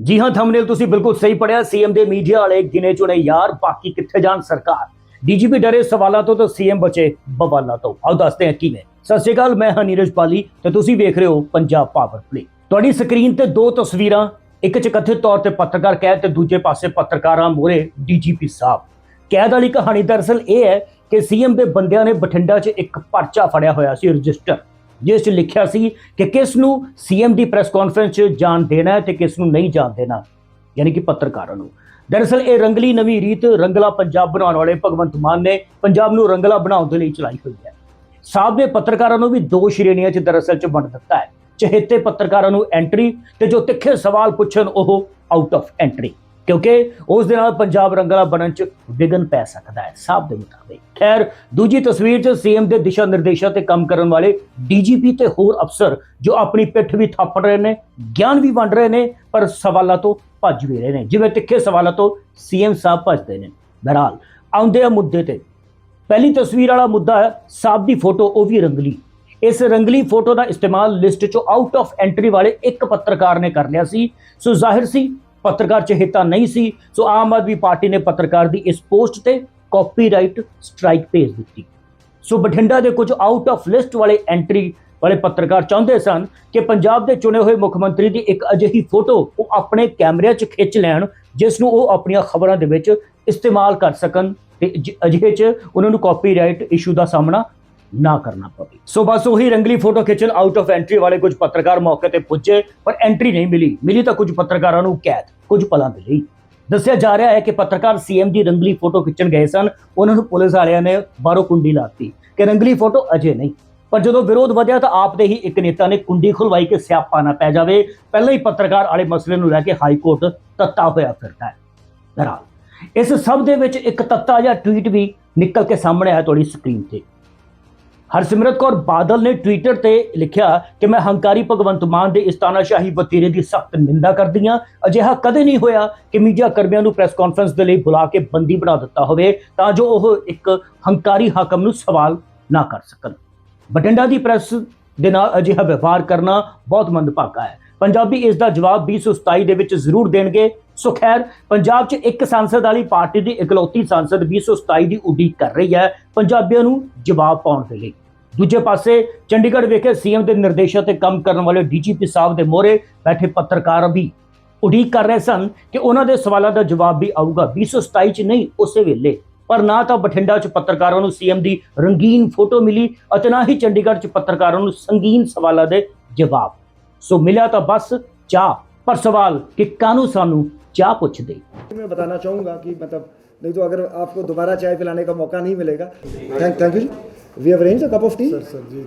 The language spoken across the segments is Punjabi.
ਜੀ ਹਾਂ ਥੰਬਨੇਲ ਤੁਸੀਂ ਬਿਲਕੁਲ ਸਹੀ ਪੜਿਆ ਸੀਐਮ ਦੇ ਮੀਡੀਆ ਵਾਲੇ ਗਿਨੇ ਚੁਣੇ ਯਾਰ, ਬਾਕੀ ਕਿੱਥੇ ਜਾਣ ਸਰਕਾਰ? ਡੀਜੀਪੀ ਡਰੇ ਸਵਾਲਾਂ ਤੋਂ ਤਾਂ ਸੀਐਮ ਬਚੇ ਬਵਾਲਾਂ ਤੋਂ। ਆਓ ਦੱਸਦੇ ਹਾਂ ਕਿਵੇਂ। ਸਤਿ ਸ਼੍ਰੀ ਅਕਾਲ, ਮੈਂ ਹਾਂ ਨੀਰਜ ਪਾਲੀ ਤੇ ਤੁਸੀਂ ਵੇਖ ਰਹੇ ਹੋ ਪੰਜਾਬ ਪਾਵਰ ਪਲੇ ਤੁਹਾਡੀ ਸਕਰੀਨ ਤੇ ਦੋ ਤਸਵੀਰਾਂ, ਇੱਕ ਚ ਕਥਿਤ ਤੌਰ ਤੇ ਪੱਤਰਕਾਰ ਕੈਦ ਤੇ ਦੂਜੇ ਪਾਸੇ ਪੱਤਰਕਾਰਾਂ ਮੂਹਰੇ ਡੀਜੀਪੀ ਸਾਹਿਬ। ਕੈਦ ਵਾਲੀ ਕਹਾਣੀ ਦਰਅਸਲ ਇਹ ਹੈ ਕਿ ਸੀਐਮ ਦੇ ਬੰਦਿਆਂ ਨੇ ਬਠਿੰਡਾ 'ਚ ਇੱਕ ਪਰਚਾ ਫੜਿਆ ਹੋਇਆ ਸੀ, ਰਜਿਸਟਰ। ਜਿਸ 'ਚ ਲਿਖਿਆ ਸੀ ਕਿ ਕਿਸ ਨੂੰ ਸੀਐਮ ਦੀ ਪ੍ਰੈਸ ਕਾਨਫਰੰਸ 'ਚ ਜਾਣ ਦੇਣਾ ਹੈ ਤੇ ਕਿਸ ਨੂੰ ਨਹੀਂ ਜਾਣ ਦੇਣਾ, ਯਾਨੀ ਕਿ ਪੱਤਰਕਾਰਾਂ ਨੂੰ। ਦਰਅਸਲ ਇਹ ਰੰਗਲੀ ਨਵੀਂ ਰੀਤ ਰੰਗਲਾ ਪੰਜਾਬ ਬਣਾਉਣ ਵਾਲੇ ਭਗਵੰਤ ਮਾਨ ਨੇ ਪੰਜਾਬ ਨੂੰ ਰੰਗਲਾ ਬਣਾਉਣ ਦੇ ਲਈ ਚਲਾਈ ਹੋਈ ਹੈ। ਸਾਹਿਬ ਨੇ ਪੱਤਰਕਾਰਾਂ ਨੂੰ ਵੀ ਦੋ ਸ਼੍ਰੇਣੀਆਂ 'ਚ ਦਰਅਸਲ 'ਚ ਵੰਡ ਦਿੱਤਾ ਹੈ। ਚਹੇਤੇ ਪੱਤਰਕਾਰਾਂ ਨੂੰ ਐਂਟਰੀ ਤੇ ਜੋ ਤਿੱਖੇ ਸਵਾਲ ਪੁੱਛਣ ਉਹ ਆਊਟ ਆਫ ਐਂਟਰੀ ਕਿਉਂਕਿ ਉਸ ਦੇ ਨਾਲ ਪੰਜਾਬ ਰੰਗਲਾ ਬਣਨ 'ਚ ਵਿਗਨ ਪੈ ਸਕਦਾ ਹੈ ਸਾਹਿਬ ਦੇ ਮੁਤਾਬਿਕ। ਖੈਰ, ਦੂਜੀ ਤਸਵੀਰ 'ਚ ਸੀਐਮ ਦੇ ਦਿਸ਼ਾ ਨਿਰਦੇਸ਼ਾਂ ਤੇ ਕੰਮ ਕਰਨ ਵਾਲੇ ਡੀਜੀਪੀ ਤੇ ਹੋਰ ਅਫਸਰ ਜੋ ਆਪਣੀ ਪਿੱਠ ਵੀ ਥਾਪੜ ਰਹੇ ਨੇ, ਗਿਆਨ ਵੀ ਵੰਡ ਰਹੇ ਨੇ, ਪਰ ਸਵਾਲਾਂ ਤੋਂ ਭੱਜ ਵੀ ਰਹੇ ਨੇ। ਜਿਵੇਂ ਤਿੱਖੇ ਸਵਾਲਾਂ ਤੋਂ ਸੀਐਮ ਸਾਹਿਬ ਭੱਜਦੇ ਨੇ। ਬਹਰਾਲ ਆਉਂਦੇ ਆ ਮੁੱਦੇ ਤੇ ਪਹਿਲੀ ਤਸਵੀਰ ਵਾਲਾ ਮੁੱਦਾ ਹੈ ਸਾਹਿਬ ਦੀ ਫੋਟੋ, ਉਹ ਵੀ ਰੰਗਲੀ। ਇਸ ਰੰਗਲੀ ਫੋਟੋ ਦਾ ਇਸਤੇਮਾਲ ਲਿਸਟ ਚੋਂ ਆਊਟ ਆਫ ਐਂਟਰੀ ਵਾਲੇ ਇੱਕ ਪੱਤਰਕਾਰ ਨੇ ਕਰ ਲਿਆ ਸੀ। ਸੋ ਜ਼ਾਹਿਰ ਸੀ ਪੱਤਰਕਾਰ ਚਹੇਤਾ ਨਹੀਂ ਸੀ, ਸੋ ਆਮ ਆਦਮੀ ਪਾਰਟੀ ਨੇ ਪੱਤਰਕਾਰ ਦੀ ਇਸ ਪੋਸਟ ਤੇ ਕਾਪੀਰਾਈਟ ਸਟ੍ਰਾਈਕ ਭੇਜ ਦਿੱਤੀ। ਸੋ ਬਠਿੰਡਾ ਦੇ ਕੁਝ ਆਊਟ ਆਫ ਲਿਸਟ ਵਾਲੇ ਐਂਟਰੀ ਵਾਲੇ ਪੱਤਰਕਾਰ ਚਾਹੁੰਦੇ ਸਨ ਕਿ ਪੰਜਾਬ ਦੇ ਚੁਣੇ ਹੋਏ ਮੁੱਖ ਮੰਤਰੀ ਦੀ ਇੱਕ ਅਜਿਹੀ ਫੋਟੋ ਉਹ ਆਪਣੇ ਕੈਮਰਿਆਂ 'ਚ ਖਿੱਚ ਲੈਣ, ਜਿਸ ਨੂੰ ਉਹ ਆਪਣੀਆਂ ਖਬਰਾਂ ਦੇ ਵਿੱਚ ਇਸਤੇਮਾਲ ਕਰ ਸਕਣ ਤੇ ਅਜਿਹੇ 'ਚ ਉਹਨਾਂ ਨੂੰ ਕਾਪੀਰਾਈਟ ਇਸ਼ੂ ਦਾ ਸਾਹਮਣਾ ਨਾ ਕਰਨਾ ਪਵੇ। ਸੋ ਬਸ ਉਹੀ ਰੰਗਲੀ ਫੋਟੋ ਖਿੱਚਣ ਆਊਟ ਆਫ ਐਂਟਰੀ ਵਾਲੇ ਕੁਝ ਪੱਤਰਕਾਰ ਮੌਕੇ ਤੇ ਪੁੱਜੇ, ਪਰ ਐਂਟਰੀ ਨਹੀਂ ਮਿਲੀ। ਮਿਲੀ ਤਾਂ ਕੁਝ ਪੱਤਰਕਾਰਾਂ ਨੂੰ ਕੈਦ, ਕੁਝ ਪਲਾਂ ਦੇ ਲਈ। ਦੱਸਿਆ ਜਾ ਰਿਹਾ ਹੈ ਕਿ ਪੱਤਰਕਾਰ ਸੀਐਮ ਦੀ ਰੰਗਲੀ ਫੋਟੋ ਖਿੱਚਣ ਗਏ ਸਨ। ਉਹਨਾਂ ਨੂੰ ਪੁਲਿਸ ਵਾਲਿਆਂ ਨੇ ਬਾਹਰੋਂ ਕੁੰਡੀ ਲਾਤੀ ਕਿ ਰੰਗਲੀ ਫੋਟੋ ਅਜੇ ਨਹੀਂ। ਪਰ ਜਦੋਂ ਵਿਰੋਧ ਵਧਿਆ ਤਾਂ ਆਪ ਦੇ ਹੀ ਇੱਕ ਨੇਤਾ ਨੇ ਕੁੰਡੀ ਖੁਲਵਾਈ ਕਿ ਸਿਆਪਾ ਨਾ ਪੈ ਜਾਵੇ। ਪਹਿਲਾਂ ਹੀ ਪੱਤਰਕਾਰ ਵਾਲੇ ਮਸਲੇ ਨੂੰ ਲੈ ਕੇ ਹਾਈ ਕੋਰਟ ਤੱਤਾ ਹੋਇਆ ਫਿਰਦਾ ਹੈ। ਬਹਰਾਲ ਇਸ ਸਭ ਦੇ ਵਿੱਚ ਇੱਕ ਤੱਤਾ ਜਿਹਾ ਟਵੀਟ ਵੀ ਨਿਕਲ ਕੇ ਸਾਹਮਣੇ ਆਇਆ ਤੁਹਾਡੀ ਸਕਰੀਨ ਤੇ। ਹਰਸਿਮਰਤ ਕੌਰ ਬਾਦਲ ਨੇ ਟਵਿੱਟਰ ਤੇ ਲਿਖਿਆ ਕਿ ਮੈਂ ਹੰਕਾਰੀ ਭਗਵੰਤ ਮਾਨ ਦੇ ਇਸ ਤਾਨਾਸ਼ਾਹੀ ਵਤੀਰੇ ਦੀ ਸਖਤ ਨਿੰਦਾ ਕਰਦੀ ਹਾਂ। ਅਜਿਹਾ ਕਦੇ ਨਹੀਂ ਹੋਇਆ ਕਿ ਮੀਡੀਆ ਕਰਮੀਆਂ ਨੂੰ ਪ੍ਰੈਸ ਕਾਨਫਰੰਸ ਦੇ ਲਈ ਬੁਲਾ ਕੇ ਬੰਦੀ ਬਣਾ ਦਿੱਤਾ ਹੋਵੇ, ਤਾਂ ਜੋ ਉਹ ਇੱਕ ਹੰਕਾਰੀ ਹਾਕਮ ਨੂੰ ਸਵਾਲ ਨਾ ਕਰ ਸਕਣ। ਬਠਿੰਡਾ ਦੀ ਪ੍ਰੈਸ ਦੇ ਨਾਲ ਅਜਿਹਾ ਵਿਵਹਾਰ ਕਰਨਾ ਬਹੁਤ ਮੰਦਭਾਗਾ ਹੈ। ਪੰਜਾਬੀ ਇਸ ਦਾ ਜਵਾਬ 2027 ਦੇ ਵਿੱਚ ਜ਼ਰੂਰ ਦੇਣਗੇ। ਸੋ ਖੈਰ, ਪੰਜਾਬ 'ਚ ਇੱਕ ਸੰਸਦ ਵਾਲੀ ਪਾਰਟੀ ਦੀ ਇਕਲੌਤੀ ਸੰਸਦ 2027 ਦੀ ਉਡੀਕ ਕਰ ਰਹੀ ਹੈ, ਪੰਜਾਬੀਆਂ ਨੂੰ ਜਵਾਬ ਪਾਉਣ ਦੇ ਲਈ। ਦੂਜੇ ਪਾਸੇ, ਚੰਡੀਗੜ੍ਹ ਵਿਖੇ ਸੀਐਮ ਦੇ ਨਿਰਦੇਸ਼ਾਂ ਤੇ ਕੰਮ ਕਰਨ ਵਾਲੇ ਡੀਜੀਪੀ ਸਾਹਿਬ ਦੇ ਮੋਹਰੇ ਬੈਠੇ ਪੱਤਰਕਾਰ ਵੀ ਉਡੀਕ ਕਰ ਰਹੇ ਸਨ ਕਿ ਉਹਨਾਂ ਦੇ ਸਵਾਲਾਂ ਦਾ ਜਵਾਬ ਵੀ ਆਊਗਾ। 2027 ਚ ਨਹੀਂ, ਉਸੇ ਵੇਲੇ। ਪਰ ਨਾ ਤਾਂ ਬਠਿੰਡਾ 'ਚ ਪੱਤਰਕਾਰਾਂ ਨੂੰ ਸੀਐਮ ਦੀ ਰੰਗੀਨ ਫੋਟੋ ਮਿਲੀ ਅਤੇ ਨਾ ਹੀ ਚੰਡੀਗੜ੍ਹ 'ਚ ਪੱਤਰਕਾਰਾਂ ਨੂੰ ਸੰਗੀਨ ਸਵਾਲਾਂ ਦੇ ਜਵਾਬ ਸੋ ਮਿਲਿਆ ਤਾਂ ਬਸ ਚਾਹ ਪਰ ਸਵਾਲ ਕਿ ਕਾਨੂੰ ਸਾਨੂੰ ਚਾਹ ਪੁੱਛਦੇ मैं बताना चाहूँगा कि मतलब नहीं तो अगर आपको दोबारा चाय पिलाने का मौका नहीं मिलेगा thank thank you we have arrange a cup of tea sir sir ji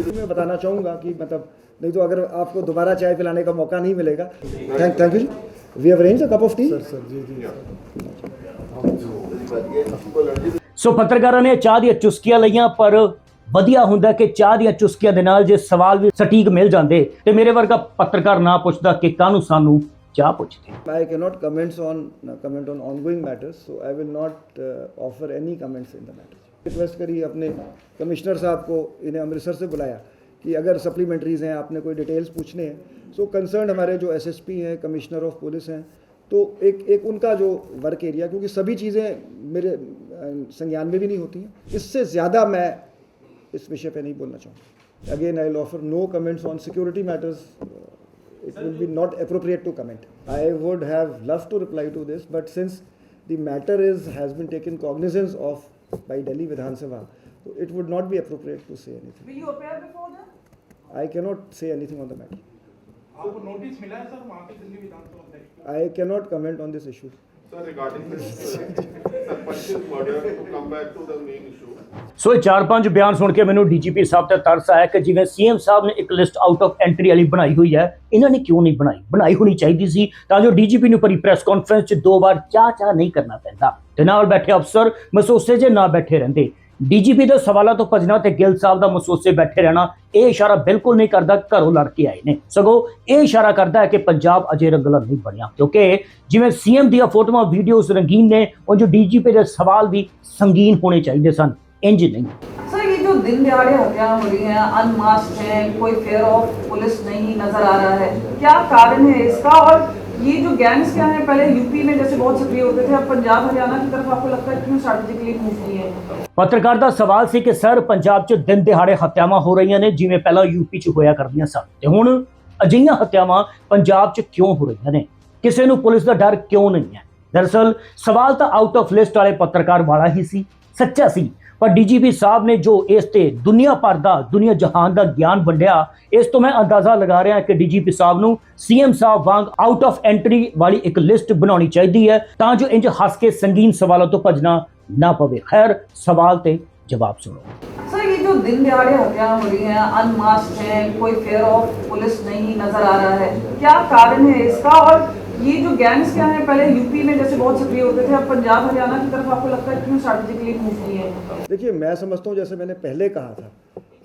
ji मैं बताना चाहूँगा कि मतलब नहीं तो अगर आपको दोबारा चाय पिलाने का मौका नहीं मिलेगा thank thank you we have arrange a cup of tea sir sir ji ji so ਪੱਤਰਕਾਰਾਂ ਨੇ ਚਾਹ ਦੀਆਂ ਚੁਸਕੀਆਂ ਲਈਆਂ ਪਰ ਵਧੀਆ ਹੁੰਦਾ ਕਿ ਚਾਹ ਦੀਆਂ ਚੁਸਕੀਆਂ ਦੇ ਨਾਲ ਜੇ ਸਵਾਲ ਵੀ ਸਟੀਕ ਮਿਲ ਜਾਂਦੇ ਤੇ ਮੇਰੇ ਵਰਗਾ ਪੱਤਰਕਾਰ ਨਾ ਪੁੱਛਦਾ ਕਿ ਕਾਨੂੰ ਸਾਨੂੰ ਚਾਹ ਪੁੱਛਦੇ I cannot comment on uh, comment on ongoing matters, so I will not uh, offer any comments in the matter. Request करी अपने कमिश्नर साहब को इन्हें अमृतसर से बुलाया कि अगर सप्लीमेंट्रीज हैं आपने कोई डिटेल्स पूछने हैं सो कंसर्न हमारे जो एसएसपी हैं कमिश्नर ऑफ पुलिस हैं तो एक एक उनका जो वर्क एरिया क्योंकि सभी चीज़ें मेरे अ, संज्ञान में भी नहीं होती हैं इससे ज़्यादा मैं इस विषय पे नहीं बोलना चाहूँगा again I will offer no comments on security matters it will be not appropriate to comment. I would have loved to reply to this, but since the matter is has been taken cognizance of by Delhi Vidhan Sabha, so it would not be appropriate to say anything. Will you appear before them? I cannot say anything on the matter. आपको नोटिस मिला है सर वहाँ पे दिल्ली विधानसभा में I cannot comment on this issue. Sir, regarding this uh, Sarpanch's murder, to come back to the main issue. so ਇਹ ਚਾਰ ਪੰਜ ਬਿਆਨ ਸੁਣ ਕੇ ਮੈਨੂੰ ਡੀਜੀਪੀ ਸਾਹਿਬ ਤੇ ਤਰਸ ਆਇਆ ਕਿ ਜਿਵੇਂ ਸੀਐਮ ਸਾਹਿਬ ਨੇ ਇੱਕ ਲਿਸਟ ਆਊਟ ਆਫ ਐਂਟਰੀ ਵਾਲੀ ਬਣਾਈ ਹੋਈ ਹੈ, ਇਹਨਾਂ ਨੇ ਕਿਉਂ ਨਹੀਂ ਬਣਾਈ? ਬਣਾਈ ਹੋਣੀ ਚਾਹੀਦੀ ਸੀ ਤਾਂ ਜੋ ਡੀਜੀਪੀ ਨੂੰ ਪਰੀ ਪ੍ਰੈਸ ਕਾਨਫਰੰਸ 'ਚ ਦੋ ਵਾਰ ਚਾਹ ਚਾਹ ਨਹੀਂ ਕਰਨਾ ਪੈਂਦਾ। ਤੇ ਨਾਲ ਬੈਠੇ ਅਫਸਰ ਮਸੋਸੇ ਜੇ ਨਾ ਬੈਠੇ ਰਹਿੰਦੇ। ਡੀਜੀਪੀ ਦੇ ਸਵਾਲਾਂ ਤੋਂ ਭੱਜਣਾ ਤੇ ਗਿੱਲ ਸਾਹਿਬ ਦਾ ਮਸੋਸੇ ਬੈਠੇ ਰਹਿਣਾ, ਇਹ ਇਸ਼ਾਰਾ ਬਿਲਕੁਲ ਨਹੀਂ ਕਰਦਾ, ਘਰੋਂ ਲੜ ਕੇ ਆਏ ਨੇ। ਸਗੋਂ ਇਹ ਇਸ਼ਾਰਾ ਕਰਦਾ ਹੈ ਕਿ ਪੰਜਾਬ ਅਜੇ ਰੰਗਲਾ ਨਹੀਂ ਬਣਿਆ, ਕਿਉਂਕਿ ਜਿਵੇਂ ਸੀਐਮ ਦੀਆਂ ਫੋਟੋਆਂ, ਵੀਡੀਓਜ਼ ਰੰਗੀਨ ਨੇ ਉਹ ਜੋ ਡੀਜੀਪੀ ਦੇ ਸਵਾਲ ਵੀ ਸੰਗੀਨ ਹੋਣੇ ਚਾਹੀਦੇ ਸਨ। ਇੰਜ ਨਹੀਂ सर ये जो दिन दिहाड़े हत्याएं हो रही हैं अनमास्क हैं कोई फेयर ऑफ पुलिस नहीं नजर आ रहा है क्या कारण है इसका और ये जो गैंग्स क्या है पहले यूपी में जैसे बहुत सक्रिय होते थे अब पंजाब हरियाणा की तरफ आपको लगता है क्यों स्ट्रैटेजिकली मूव किए हैं ਪੱਤਰਕਾਰ ਦਾ ਸਵਾਲ ਸੀ ਕਿ ਸਰ ਪੰਜਾਬ 'ਚ ਦਿਨ ਦਿਹਾੜੇ ਹੱਤਿਆਵਾਂ ਹੋ ਰਹੀਆਂ ਨੇ ਜਿਵੇਂ ਪਹਿਲਾਂ ਯੂਪੀ 'ਚ ਹੋਇਆ ਕਰਦੀਆਂ ਸਨ ਤੇ ਹੁਣ ਅਜਿਹੀਆਂ ਹੱਤਿਆਵਾਂ ਪੰਜਾਬ 'ਚ ਕਿਉਂ ਹੋ ਰਹੀਆਂ ਨੇ ਕਿਸੇ ਨੂੰ ਪੁਲਿਸ ਦਾ ਡਰ ਕਿਉਂ ਨਹੀਂ ਹੈ ਦਰਅਸਲ ਸਵਾਲ ਤਾਂ ਆਊਟ ਆਫ ਲਿਸਟ ਵਾਲੇ ਪੱਤਰਕਾਰ ਵਾਲਾ ਹੀ ਸੀ ਸੱਚਾ ਸੀ ਪਰ ਡੀਜੀਪੀ ਸਾਹਿਬ ਨੇ ਜੋ ਇਸ ਤੇ ਦੁਨੀਆ ਭਰ ਦਾ ਦੁਨੀਆ ਜਹਾਨ ਦਾ ਗਿਆਨ ਵੰਡਿਆ ਇਸ ਤੋਂ ਮੈਂ ਅੰਦਾਜ਼ਾ ਲਗਾ ਰਿਹਾ ਕਿ ਡੀਜੀਪੀ ਸਾਹਿਬ ਨੂੰ ਸੀਐਮ ਸਾਹਿਬ ਵਾਂਗ ਆਊਟ ਆਫ ਐਂਟਰੀ ਵਾਲੀ ਇੱਕ ਲਿਸਟ ਬਣਾਉਣੀ ਚਾਹੀਦੀ ਹੈ ਤਾਂ ਜੋ ਇੰਜ ਹੱਸ ਕੇ ਸੰਗੀਨ ਸਵਾਲਾਂ ਤੋਂ ਭੱਜਣਾ ਨਾ ਪਵੇ ਖੈਰ ਸਵਾਲ ਤੇ ਜਵਾਬ ਸੁਣੋ सर ये जो दिन दिहाड़े हत्याएं हो रही हैं अनमास्क हैं कोई फेयर ऑफ पुलिस नहीं नजर आ रहा है क्या कारण है इसका और ये जो गैंग्स क्या है, पहले यूपी में जैसे बहुत सक्रिय होते थे, अब पंजाब, हरियाणा की तरफ़ आपको लगता है क्यों स्ट्रैटेजिकली मूव किए हैं? देखिए, मैं समझता हूँ, जैसे मैंने पहले कहा था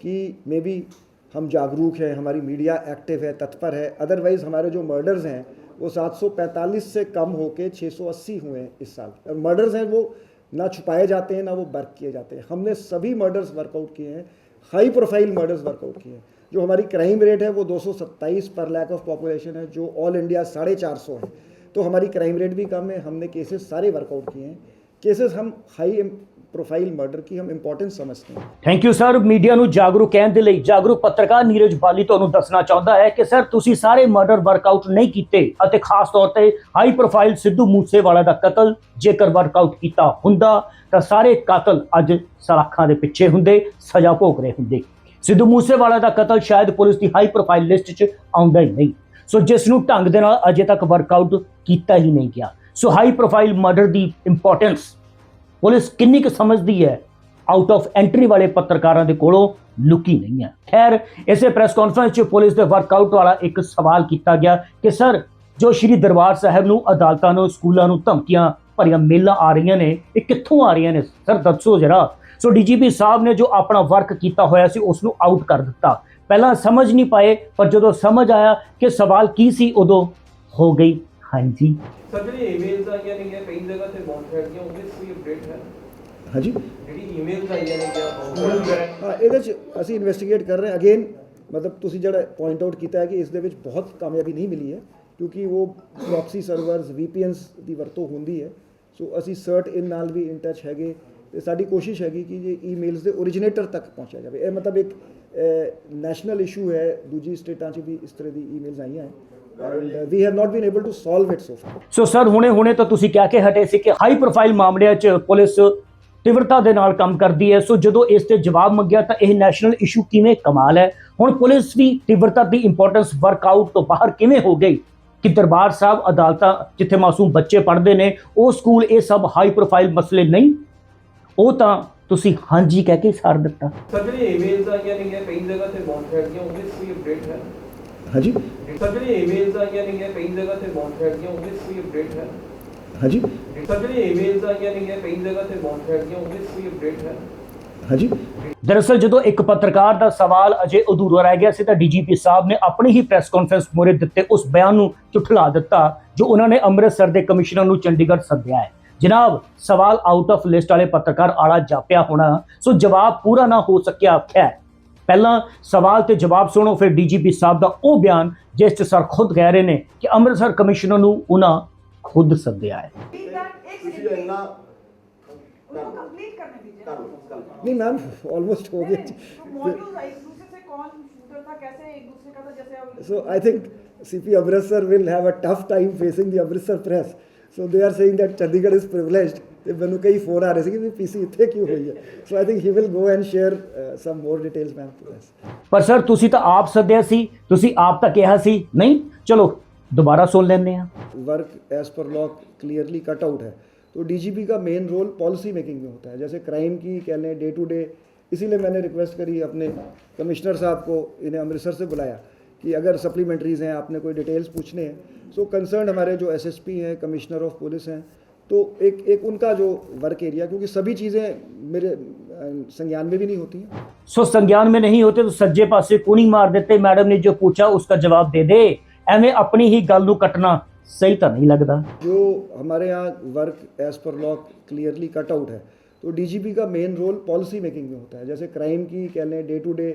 कि मे बी हम जागरूक हैं, हमारी मीडिया एक्टिव है, तत्पर है अदरवाइज़ हमारे जो मर्डर्स हैं, वो 745 से कम होके 680 हुए हैं इस साल। और मर्डर्स हैं, वो ना छुपाए जाते हैं, ना वो वर्क किए जाते हैं। हमने सभी मर्डर्स वर्कआउट किए हैं हाई प्रोफ़ाइल मर्डर्स वर्कआउट किए हैं। जो हमारी क्राइम रेट है वो 227 पर लैक ऑफ पॉपुलेशन है जो ऑल इंडिया साढ़े चार सौ है तो हमारी क्राइम रेट भी कम है हमने केसेस सारे वर्कआउट किए हैं केसेस हम हाई प्रोफाइल मर्डर की हम इंपॉर्टेंस समझते हैं ਥੈਂਕ ਯੂ ਸਰ ਮੀਡੀਆ ਨੂੰ ਜਾਗਰੂਕ ਕਹਿਣ ਦੇ ਲਈ ਜਾਗਰੂਕ ਪੱਤਰਕਾਰ ਨੀਰਜ ਬਾਲੀ ਤੁਹਾਨੂੰ ਦੱਸਣਾ ਚਾਹੁੰਦਾ ਹੈ ਕਿ ਸਰ ਤੁਸੀਂ ਸਾਰੇ ਮਰਡਰ ਵਰਕਆਊਟ ਨਹੀਂ ਕੀਤੇ ਅਤੇ ਖਾਸ ਤੌਰ ਤੇ ਹਾਈ ਪ੍ਰੋਫਾਈਲ ਸਿੱਧੂ ਮੂਸੇਵਾਲਾ ਦਾ ਕਤਲ ਜੇਕਰ ਵਰਕਆਊਟ ਕੀਤਾ ਹੁੰਦਾ ਤਾਂ ਸਾਰੇ ਕਾਤਲ ਅੱਜ ਸਲਾਖਾਂ ਦੇ ਪਿੱਛੇ ਹੁੰਦੇ ਸਜ਼ਾ ਭੋਗ ਰਹੇ ਹੁੰਦੇ ਸਿੱਧੂ ਮੂਸੇਵਾਲਾ ਦਾ ਕਤਲ ਸ਼ਾਇਦ ਪੁਲਿਸ ਦੀ ਹਾਈ ਪ੍ਰੋਫਾਈਲ ਲਿਸਟ 'ਚ ਆਉਂਦਾ ਹੀ ਨਹੀਂ। ਸੋ ਜਿਸ ਨੂੰ ਢੰਗ ਦੇ ਨਾਲ ਅਜੇ ਤੱਕ ਵਰਕਆਊਟ ਕੀਤਾ ਹੀ ਨਹੀਂ ਗਿਆ। ਸੋ ਹਾਈ ਪ੍ਰੋਫਾਈਲ ਮਰਡਰ ਦੀ ਇੰਪੋਰਟੈਂਸ ਪੁਲਿਸ ਕਿੰਨੀ ਕੁ ਸਮਝਦੀ ਹੈ? ਆਊਟ ਆਫ ਐਂਟਰੀ ਵਾਲੇ ਪੱਤਰਕਾਰਾਂ ਦੇ ਕੋਲੋਂ ਲੁਕੀ ਨਹੀਂ ਹੈ। ਖੈਰ, ਇਸੇ ਪ੍ਰੈਸ ਕਾਨਫਰੰਸ 'ਚ ਪੁਲਿਸ ਦੇ ਵਰਕਆਊਟ ਵਾਲਾ ਇੱਕ ਸਵਾਲ ਕੀਤਾ ਗਿਆ ਕਿ ਸਰ, ਜੋ ਸ਼੍ਰੀ ਦਰਬਾਰ ਸਾਹਿਬ ਨੂੰ ਅਦਾਲਤਾਂ ਨੂੰ, ਸਕੂਲਾਂ ਨੂੰ ਧਮਕੀਆਂ ਭਰੀਆਂ ਮੇਲਾਂ ਆ ਰਹੀਆਂ ਨੇ, ਇਹ ਕਿੱਥੋਂ ਆ ਰਹੀਆਂ ਨੇ? ਸਰ, ਦੱਸੋ ਜਰਾ। ਸੋ ਡੀਜੀਪੀ ਸਾਹਿਬ ਨੇ ਜੋ ਆਪਣਾ ਵਰਕ ਕੀਤਾ ਹੋਇਆ ਸੀ ਉਸ ਨੂੰ ਆਊਟ ਕਰ ਦਿੱਤਾ। ਪਹਿਲਾਂ ਸਮਝ ਨਹੀਂ ਪਾਏ ਪਰ ਜਦੋਂ ਸਮਝ ਆਇਆ ਕਿ ਸਵਾਲ ਕੀ ਸੀ ਉਦੋਂ ਹੋ ਗਈ। ਹਾਂਜੀ। ਸਰ ਜਿਹੜੀ ਈਮੇਲਸ ਆਈਆਂ ਨੇਗੀਆਂ ਕਈ ਜਗ੍ਹਾ ਤੇ ਬੌਂਡ ਹੈਡ ਦੀਆਂ ਉਹਦੇ ਕੋਈ ਅਪਡੇਟ ਹੈ? हाँ जी ਜਿਹੜੀ ਈਮੇਲਸ ਆਈਆਂ ਨੇਗੀਆਂ bounce head ਹਾਂ। ਇਹਦੇ ਚ ਅਸੀਂ ਇਨਵੈਸਟੀਗੇਟ ਕਰ ਰਹੇ ਹਾਂ। ਅਗੇਨ ਮਤਲਬ ਤੁਸੀਂ ਜਿਹੜਾ ਪੁਆਇੰਟ ਆਊਟ ਕੀਤਾ ਹੈ ਕਿ ਇਸ ਦੇ ਵਿੱਚ ਬਹੁਤ ਕਾਮਯਾਬੀ ਨਹੀਂ ਮਿਲੀ ਹੈ ਕਿਉਂਕਿ ਉਹ ਪ੍ਰੋਕਸੀ ਸਰਵਰਸ VPNs ਦੀ ਵਰਤੋਂ ਹੁੰਦੀ ਹੈ। ਸੋ ਅਸੀਂ ਸਰਟ ਇਨ ਨਾਲ ਵੀ ਇਨ ਟੱਚ ਹੈਗੇ। ਤੇ ਸਾਡੀ ਕੋਸ਼ਿਸ਼ ਹੈਗੀ ਕਿ ਜੇ ਈਮੇਲਸ ਦੇ ਓਰੀਜਿਨੇਟਰ ਤੱਕ ਪਹੁੰਚਿਆ ਜਾਵੇ। ਇਹ ਮਤਲਬ ਇੱਕ ਨੈਸ਼ਨਲ ਇਸ਼ੂ ਹੈ। ਦੂਜੀ ਸਟੇਟਾਂ 'ਚ ਵੀ ਇਸ ਤਰ੍ਹਾਂ ਦੀ ਈਮੇਲਸ ਆਈਆਂ ਹੈ। And we have not been able to solve it so far so sir ਹੁਣੇ ਹੁਣੇ ਤਾਂ ਤੁਸੀਂ ਕਹਿ ਕੇ ਹਟੇ ਸੀ ਕਿ ਹਾਈ ਪ੍ਰੋਫਾਈਲ ਮਾਮਲਿਆਂ 'ਚ ਪੁਲਿਸ ਤਿਵਰਤਾ ਦੇ ਨਾਲ ਕੰਮ ਕਰਦੀ ਹੈ। ਸੋ ਜਦੋਂ ਇਸ ਤੇ ਜਵਾਬ ਮੰਗਿਆ ਤਾਂ ਇਹ ਨੈਸ਼ਨਲ ਇਸ਼ੂ ਕਿਵੇਂ ਕਮਾਲ ਹੈ? ਹੁਣ ਪੁਲਿਸ ਵੀ ਤਿਵਰਤਾ ਦੀ ਇੰਪੋਰਟੈਂਸ ਵਰਕਆਊਟ ਤੋਂ ਬਾਹਰ ਕਿਵੇਂ ਹੋ ਗਈ? ਕਿ ਦਰਬਾਰ ਸਾਹਿਬ ਅਦਾਲਤਾਂ ਜਿੱਥੇ ਮਾਸੂਮ ਬੱਚੇ ਪੜ੍ਹਦੇ ਨੇ, ਉਹ ਸਕੂਲ ਇਹ ਸਭ ਹਾਈ ਪ੍ਰੋਫਾਈਲ ਮਸਲੇ ਨਹੀਂ ਉਹ ਤਾਂ ਤੁਸੀਂ ਹਾਂਜੀ ਕਹਿ ਕੇ ਸਾਰ ਦਿੱਤਾ। ਸਰ ਜਿਹੜੀ ਈਮੇਲਸ ਆਈਆਂ ਨੇਗੀਆਂ ਕਈ ਜਗ੍ਹਾ ਤੇ ਬੌਂਡ ਹੈਡ ਦੀਆਂ ਉਹਦੇ 'ਚ ਕੋਈ ਅਪਡੇਟ ਹੈ। ਹਾਂਜੀ? ਸਰ ਜਿਹੜੀ ਈਮੇਲਸ ਆਈਆਂ ਨੇਗੀਆਂ ਕਈ ਜਗ੍ਹਾ ਤੇ ਬੌਂਡ ਹੈਡ ਦੀਆਂ ਉਹਦੇ 'ਚ ਕੋਈ ਅਪਡੇਟ ਹੈ। ਹਾਂਜੀ? ਸਰ ਜਿਹੜੀ ਈਮੇਲਸ ਆਈਆਂ ਨੇਗੀਆਂ ਕਈ ਜਗ੍ਹਾ ਤੇ ਬੌਂਡ ਹੈਡ ਦੀਆਂ ਉਹਦੇ 'ਚ ਕੋਈ ਅਪਡੇਟ ਹੈ। ਹਾਂਜੀ? ਦਰਅਸਲ ਜਦੋਂ ਇੱਕ ਪੱਤਰਕਾਰ ਦਾ ਸਵਾਲ ਅਜੇ ਅਧੂਰਾ ਰਹਿ ਗਿਆ ਸੀ ਤਾਂ ਡੀਜੀਪੀ ਸਾਹਿਬ ਨੇ ਆਪਣੀ ਹੀ ਪ੍ਰੈਸ ਕਾਨਫਰੰਸ ਮੋਰੇ ਦਿੱਤੇ ਉਸ ਬਿਆਨ ਨੂੰ ਝੁਠਲਾ ਦਿੱਤਾ ਜੋ ਉਹਨਾਂ ਨੇ ਅੰਮ੍ਰਿਤਸਰ ਦੇ ਕਮਿਸ਼ਨਰ ਨੂੰ ਚੰਡੀਗੜ੍ਹ ਸੱਦਿਆ ਹੈ। ਜਨਾਬ ਸਵਾਲ ਆਊਟ ਆਫ ਲਿਸਟ ਵਾਲੇ ਪੱਤਰਕਾਰ ਆਲਾ ਜਾਪਿਆ ਹੋਣਾ ਸੋ ਜਵਾਬ ਪੂਰਾ ਨਾ ਹੋ ਸਕਿਆ ਖੈਰ ਪਹਿਲਾਂ ਸਵਾਲ ਤੇ ਜਵਾਬ ਸੁਣੋ ਫਿਰ ਡੀਜੀਪੀ ਸਾਹਿਬ ਦਾ ਉਹ ਬਿਆਨ ਜਿਸ 'ਚ ਸਰ ਖੁਦ ਕਹਿ ਰਹੇ ਨੇ ਕਿ ਅੰਮ੍ਰਿਤਸਰ ਕਮਿਸ਼ਨਰ ਨੂੰ ਉਹਨਾਂ ਖੁਦ ਸੱਦਿਆ ਹੈ ਤੁਸੀਂ ਇੰਨਾ उनको कंप्लीट करने दीजिए ਕਰ ਲਓ ਕਰ ਲਓ ਨਹੀਂ ਮੈਮ ਆਲਮੋਸਟ ਹੋ ਗਿਆ तो मॉड्यूल एक दूसरे से कौन शूटर था कैसे एक दूसरे का था जैसे अब So I think CP Amritsar will have a tough time facing the Amritsar press. So they are saying that Chandigarh is privileged. ਤੇ ਮੈਨੂੰ ਕਈ ਫੋਨ ਆ ਰਹੇ ਸੀ ਕਿ ਵੀ ਪੀਸੀ ਇੱਥੇ ਕਿਉਂ ਹੋਈ ਹੈ so I think he will go and share some more details ma'am to us ਪਰ ਸਰ ਤੁਸੀਂ ਤਾਂ ਆਪ ਸੱਦਿਆ ਸੀ ਤੁਸੀਂ ਆਪ ਤਾਂ ਕਿਹਾ ਸੀ ਨਹੀਂ ਚਲੋ ਦੁਬਾਰਾ ਸੁਣ ਲੈਂਦੇ ਹਾਂ work as per law clearly cut out है तो डीजीपी का मेन रोल पॉलिसी मेकिंग में होता है जैसे क्राइम की कह लें डे टू डे इसीलिए मैंने रिक्वेस्ट करी अपने कमिश्नर साहब को इन्हें अमृतसर से बुलाया कि अगर सप्लीमेंट्रीज़ हैं आपने कोई डिटेल्स पूछने हैं सो कंसर्न हमारे जो एसएसपी हैं कमिश्नर ऑफ पुलिस हैं तो एक एक उनका जो वर्क एरिया क्योंकि सभी चीज़ें मेरे अ, संज्ञान में भी नहीं होती हैं सो संज्ञान में नहीं होते तो सज्जे पासे को नहीं मार देते मैडम ने जो पूछा उसका जवाब दे दे ਐਵੇਂ ਆਪਣੀ ਹੀ ਗੱਲ ਨੂੰ ਕੱਟਣਾ ਸਹੀ ਤਾਂ ਨਹੀਂ ਲੱਗਦਾ जो हमारे यहाँ work as per law clearly cut out है तो डीजीपी का मेन रोल पॉलिसी मेकिंग में होता है जैसे क्राइम की कह लें डे टू डे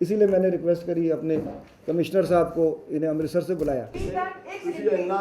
इसीलिए मैंने रिक्वेस्ट करी अपने कमिश्नर साहब को इन्हें अमृतसर से बुलाया ਤੁਸੀਂ ਇੰਨਾ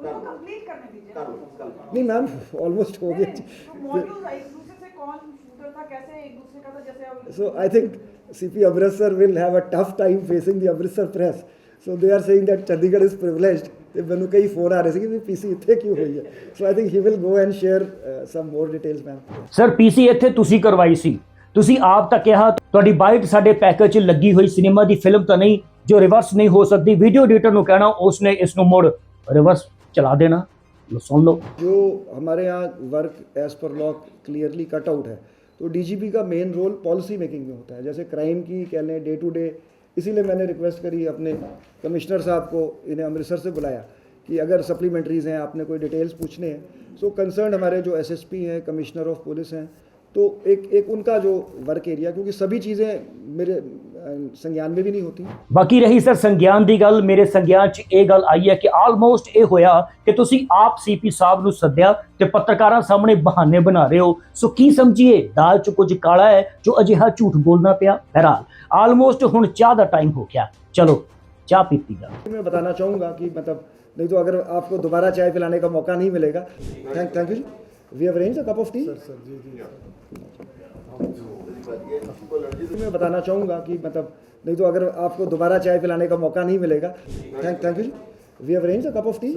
उनको कंप्लीट करने दीजिए ਕਰ ਲਓ ਕਰ ਲਓ नहीं मैम ऑलमोस्ट हो गया तो मॉड्यूल्स एक दूसरे से कौन शूटर था कैसे एक दूसरे का था जैसे अब So I think CP Amritsar will have a tough time facing the Amritsar press. So they are saying that Chandigarh is privileged. ਤੇ ਮੈਨੂੰ ਕਈ ਫੋਨ ਆ ਰਹੇ ਸੀ ਕਿ ਵੀ ਪੀਸੀ ਇੱਥੇ ਕਿਉਂ ਹੋਈ ਹੈ so I think he will go and share some more details ma'am sir PC ਇੱਥੇ ਤੁਸੀਂ ਕਰਵਾਈ ਸੀ ਤੁਸੀਂ ਆਪ ਤਾਂ ਕਿਹਾ ਤੁਹਾਡੀ ਬਾਈਟ ਸਾਡੇ ਪੈਕੇਜ 'ਚ ਲੱਗੀ ਹੋਈ ਸਿਨੇਮਾ ਦੀ ਫਿਲਮ ਤਾਂ ਨਹੀਂ ਜੋ ਰਿਵਰਸ ਨਹੀਂ ਹੋ ਸਕਦੀ ਵੀਡੀਓ ਐਡੀਟਰ ਨੂੰ ਕਹਿਣਾ ਉਸਨੇ ਇਸ ਨੂੰ ਮੁੜ ਰਿਵਰਸ ਚਲਾ ਦੇਣਾ ਲਓ ਸੁਣ ਲਓ जो हमारे यहाँ work as per law clearly cut out है तो डीजीपी का मेन रोल पॉलिसी मेकिंग में होता है जैसे क्राइम की कह लें डे टू डे इसीलिए मैंने रिक्वेस्ट करी अपने कमिश्नर साहब को इन्हें अमृतसर से बुलाया कि अगर सप्लीमेंट्रीज़ हैं आपने कोई डिटेल्स पूछने हैं सो कंसर्न हमारे जो एसएसपी हैं कमिश्नर ऑफ पुलिस हैं तो एक एक उनका जो वर्क एरिया क्योंकि सभी चीज़ें मेरे अ, संज्ञान में भी नहीं होती ਬਾਕੀ ਰਹੀ ਸਰ ਸੰਗਿਆਨ ਦੀ ਗੱਲ ਮੇਰੇ ਸੰਗਿਆਨ 'ਚ ਇਹ ਗੱਲ ਆਈ ਹੈ ਕਿ ਆਲਮੋਸਟ ਇਹ ਹੋਇਆ ਕਿ ਤੁਸੀਂ ਆਪ ਸੀਪੀ ਸਾਹਿਬ ਨੂੰ ਸੱਦਿਆ ਤੇ ਪੱਤਰਕਾਰਾਂ ਸਾਹਮਣੇ ਬਹਾਨੇ ਬਣਾ ਰਹੇ ਹੋ ਸੋ ਕੀ ਸਮਝੀਏ ਦਾਲ 'ਚ ਕੁਝ ਕਾਲਾ ਹੈ ਜੋ ਅਜਿਹਾ ਝੂਠ ਬੋਲਣਾ ਪਿਆ ਬਹਰਾਲ ਆਲਮੋਸਟ ਹੁਣ ਚਾਹ ਦਾ ਟਾਈਮ ਹੋ ਗਿਆ ਚਲੋ ਚਾਹ ਪੀਤੀ ਜਾ मैं बताना चाहूँगा कि मतलब नहीं तो अगर आपको दोबारा चाय पिलाने का मौका नहीं मिलेगा thank thank you we have arrange a cup of tea मैं बताना चाहूँगा कि मतलब नहीं तो अगर आपको दोबारा चाय पिलाने का मौका नहीं मिलेगा thank thank you we have arrange a cup of tea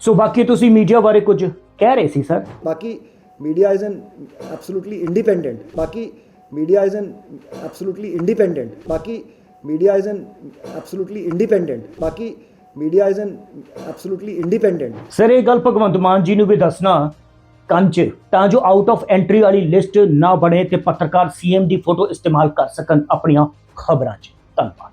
so ਬਾਕੀ ਤੁਸੀਂ ਮੀਡੀਆ ਬਾਰੇ ਕੁਝ ਕਹਿ ਰਹੇ ਸੀ ਸਰ बाकी media is an absolutely independent बाकी media is an absolutely independent बाकी media is an absolutely independent बाकी media is an absolutely independent sir ਇਹ ਗੱਲ ਭਗਵੰਤ ਮਾਨ ਜੀ ਨੂੰ ਵੀ ਦੱਸਣਾ ਕੰਚ ਤਾਂ ਜੋ ਆਊਟ ਆਫ ਐਂਟਰੀ ਵਾਲੀ ਲਿਸਟ ਨਾ ਬਣੇ ਤੇ ਪੱਤਰਕਾਰ ਸੀਐਮ ਦੀ ਫੋਟੋ ਇਸਤੇਮਾਲ ਕਰ ਸਕਣ ਆਪਣੀਆਂ ਖਬਰਾਂ 'ਚ ਧੰਨਵਾਦ